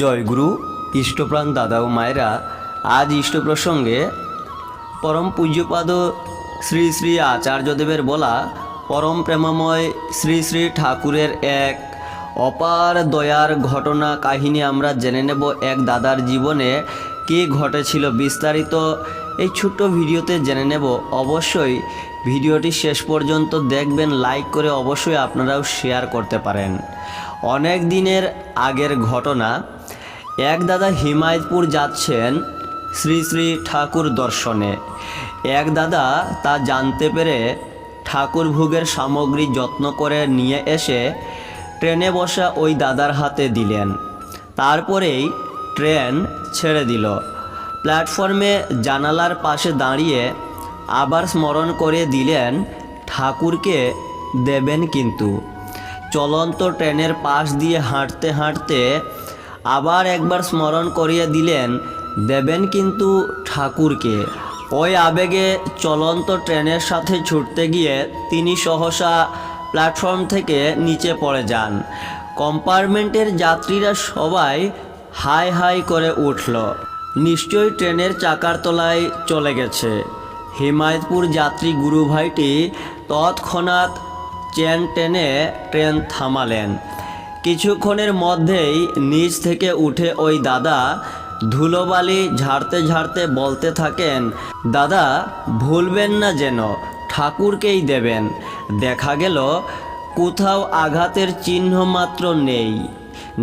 জয়গুরু ইষ্টপ্রাণ দাদা ও মায়েরা, আজ ইষ্ট প্রসঙ্গে পরম পূজ্যপাদ শ্রী শ্রী আচার্যদেবের বলা পরম প্রেমময় শ্রী শ্রী ঠাকুরের এক অপার দয়ার ঘটনা কাহিনী আমরা জেনে নেব এক দাদার জীবনে কী ঘটেছিল বিস্তারিত এই ছোট্ট ভিডিওতে জেনে নেব। অবশ্যই ভিডিওটি শেষ পর্যন্ত দেখবেন, লাইক করে অবশ্যই আপনারাও শেয়ার করতে পারেন। অনেক দিনের আগের ঘটনা এক দাদা হিমায়তপুর যাচ্ছেন শ্রী শ্রী ঠাকুর দর্শনে। এক দাদা তা জানতে পেরে ঠাকুর ভোগের সামগ্রী যত্ন করে নিয়ে এসে ট্রেনে বসা ওই দাদার হাতে দিলেন। তারপরেই ট্রেন ছেড়ে দিল। প্ল্যাটফর্মে জানালার পাশে দাঁড়িয়ে আবার স্মরণ করে দিলেন, ঠাকুরকে দেবেন কিন্তু। চলন্ত ট্রেনের পাশ দিয়ে হাঁটতে হাঁটতে আবার একবার স্মরণ করিয়ে দিলেন, দেবেন কিন্তু ঠাকুরকে। ওই আবেগে চলন্ত ট্রেনের সাথে ছুটতে গিয়ে তিনি সহসা প্ল্যাটফর্ম থেকে নিচে পড়ে যান। কম্পার্টমেন্টের যাত্রীরা সবাই হাই হাই করে উঠল। নিশ্চয়ই ট্রেনের চাকার তলায় চলে গেছে। হিমায়তপুর যাত্রী গুরু ভাইটি তৎক্ষণাৎ চেন টেনে ট্রেন থামালেন। কিছুক্ষণের মধ্যেই নিচ থেকে উঠে ওই দাদা ধুলোবালি ঝাড়তে ঝাড়তে বলতে থাকেন, দাদা, ভুলবেন না যেন, ঠাকুরকেই দেবেন। দেখা গেল, কোথাও আঘাতের চিহ্ন মাত্র নেই।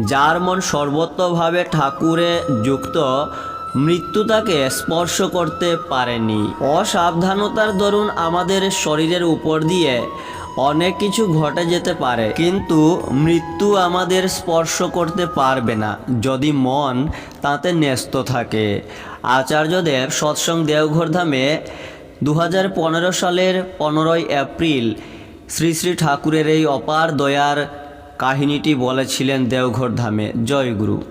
যার মন সর্বত্রভাবে ঠাকুরে যুক্ত, মৃত্যু তাকে স্পর্শ করতে পারেনি। অসাবধানতার দরুন আমাদের শরীরের উপর দিয়ে অনেক কিছু ঘটে যেতে পারে, কিন্তু মৃত্যু আমাদের স্পর্শ করতে পারবে না। যদি মন তাতে ন্যস্ত থাকে। আচার্যদেব সৎসঙ্গ দেওঘর ধামে দু হাজার পনেরো সালের পনেরোই এপ্রিল শ্রী শ্রী ঠাকুরের এই অপার দয়ার কাহিনীটি বলেছিলেন দেওঘর ধামে। জয় গুরু।